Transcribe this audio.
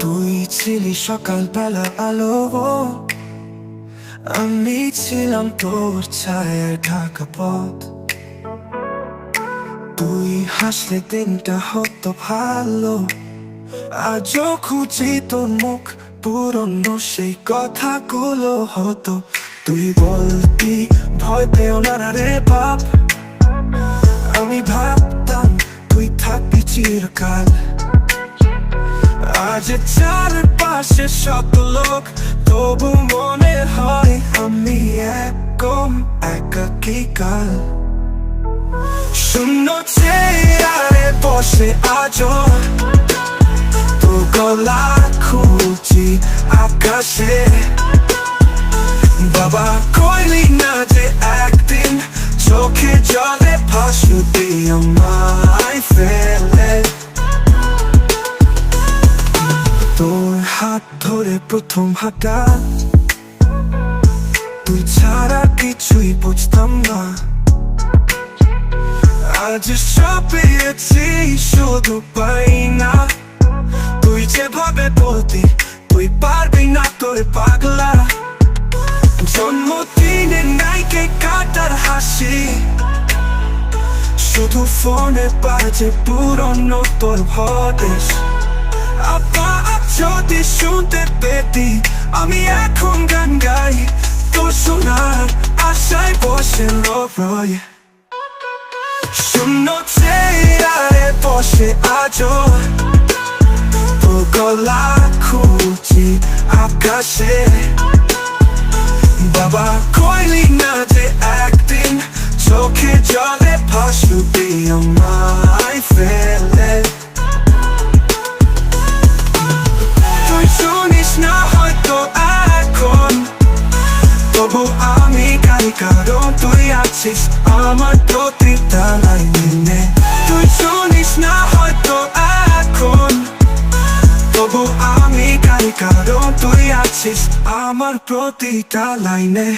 তুই ছিলি সকালবেলা আলো আমি ছিলাম তোর ছায়ায় ঢাকা পথ। তুই হাসলে দিনটা হতো ভালো। আজও খুঁজি তোর মুখ পুরনো, সেই কথাগুলো হতো। তুই বলতি, ভয় পেও না রে বাপ। আজ চারপাশে শত লোক, তবু মনে হয় আমি একদম একাকি কাল শূন্য চেয়ারে বসে আজও তো গলা খুঁজি আকাশে। বাবা কইলি না যে একদিন ধরে প্রথম হাঁটা। তুই ছাড়া কিছুই বুঝতাম না। আজ সব শুধু পাই না। তুই যেভাবে বলতি, তুই পারবি না, তোর পাগলা। জন্মদিনে নাইকে কাটার হাসি। শুধু ফোনে বাজে পুরনো তোর ভদেশ শুনতে পেতি, আমি এখন গান গাই। তো শোনার আশায় বসে রয়। শূন্য চেয়ারে বসে আজও। তো গলা খুঁজি আকাশে। বাবা কইলি না যে একদিন চোখে জলে ভাসুবি, আমায় ফেলে। কারণ তুই আছিস আমার প্রতিটা লাইনে তুই শুনিস না হয়তো এখন। তবু আমি গাই কারণ তুই আছিস আমার প্রতিটা লাইনে।